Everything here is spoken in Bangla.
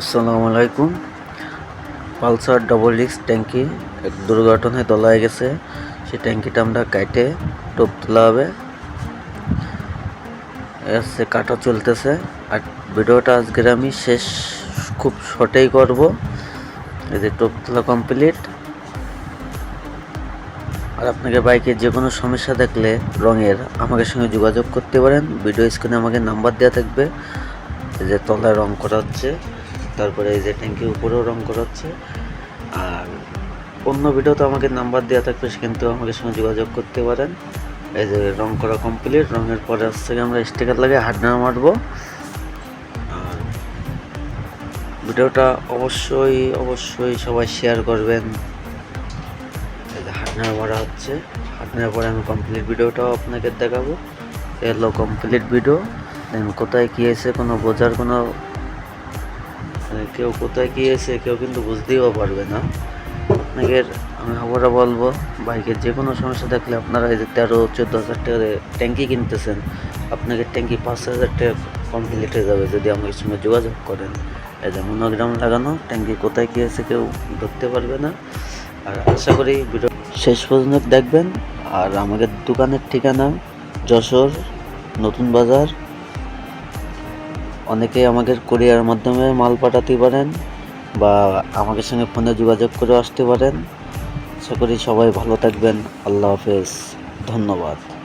আসসালামু আলাইকুম। পালসার ডবল ডিক্স ট্যাঙ্কি এক দুর্ঘটনায় তলায় গেছে। সেই ট্যাঙ্কিটা আমরা কাটে টোপ তোলা হবে। এ হচ্ছে কাটা চলতেছে। আর ভিডিওটা আজকের আমি শেষ, খুব শর্টেই করব। এই যে টোপ তোলা কমপ্লিট আর আপনাকে বাইকের যে কোনো সমস্যা দেখলে রঙের আমাদের সঙ্গে যোগাযোগ করতে পারেন। ভিডিও স্ক্রিনে আমাকে নাম্বার দেওয়া থাকবে। এই যে তলায় রং করা হচ্ছে। তারপরে এই যে ট্যাঙ্কির উপরেও রং করা হচ্ছে আর অন্য ভিডিওতে আমাকে নাম্বার দেওয়া থাকবে, সেখান থেকেও আমাদের সঙ্গে যোগাযোগ করতে পারেন। এই যে রং করা কমপ্লিট রঙের পরে হচ্ছে আমরা স্টিকার লাগিয়ে হাডনার মারবো। আর ভিডিওটা অবশ্যই অবশ্যই সবাই শেয়ার করবেন। হাডনার মারা হচ্ছে। হাডনার পরে আমি কমপ্লিট ভিডিওটাও আপনাকে দেখাবো। এলো কমপ্লিট ভিডিও দেন কোথায় কী হয়েছে, কোনো বোঝার কোনো কেউ কোথায় কী হয়েছে কেউ কিন্তু বুঝতেও পারবে না। আপনাকে আমি আবারও বলব, বাইকের যে কোনো সমস্যা থাকলে আপনারা এই তেরো, চোদ্দ হাজার টাকা ট্যাঙ্কি কিনতেছেন, আপনাকে ট্যাঙ্কি পাঁচ হাজার টাকা কমপ্লিট হয়ে যাবে যদি আমার সঙ্গে যোগাযোগ করেন। এই যে মনোগ্রাম লাগানো, ট্যাঙ্কি কোথায় আছে কেউ ধরতে পারবে না। আর আশা করি ভিডিও শেষ পর্যন্ত দেখবেন। আর আমাদের দোকানের ঠিকানা যশোর নতুন বাজার অনেকে আমাদের কোরিয়ার মাধ্যমে মাল পাঠাতে পারেন বা আমাদের সঙ্গে ফোনে যোগাযোগ করে আসতে পারেন। আশা করি সবাই ভালো থাকবেন। আল্লাহ হাফেজ। ধন্যবাদ।